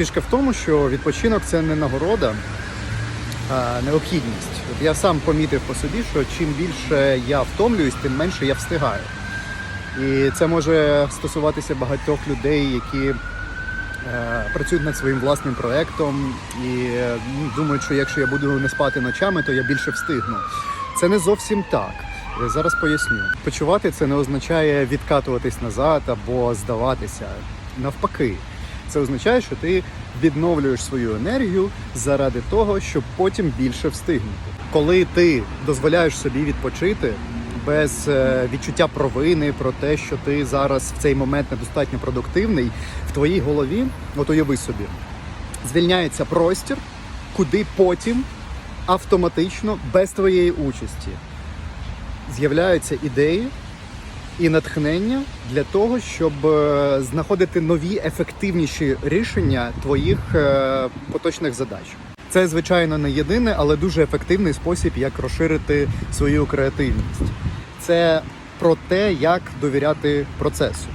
Фішка в тому, що відпочинок це не нагорода, а необхідність. От я сам помітив по собі, що чим більше я втомлююсь, тим менше я встигаю. І це може стосуватися багатьох людей, які е, працюють над своїм власним проектом і ну, думають, що якщо я буду не спати ночами, то я більше встигну. Це не зовсім так. Зараз поясню. Почувати це не означає відкатуватись назад або здаватися. Навпаки, це означає, що ти відновлюєш свою енергію заради того, щоб потім більше встигнути. Коли ти дозволяєш собі відпочити без е, відчуття провини про те, що ти зараз в цей момент недостатньо продуктивний, в твоїй голові, от уяви собі, звільняється простір, куди потім автоматично без твоєї участі з'являються ідеї і натхнення для того, щоб е, знаходити нові ефективніші рішення твоїх е, поточних задач. Це звичайно не єдине, але дуже ефективний спосіб, як розширити свою креативність. Це про те, як довіряти процесу.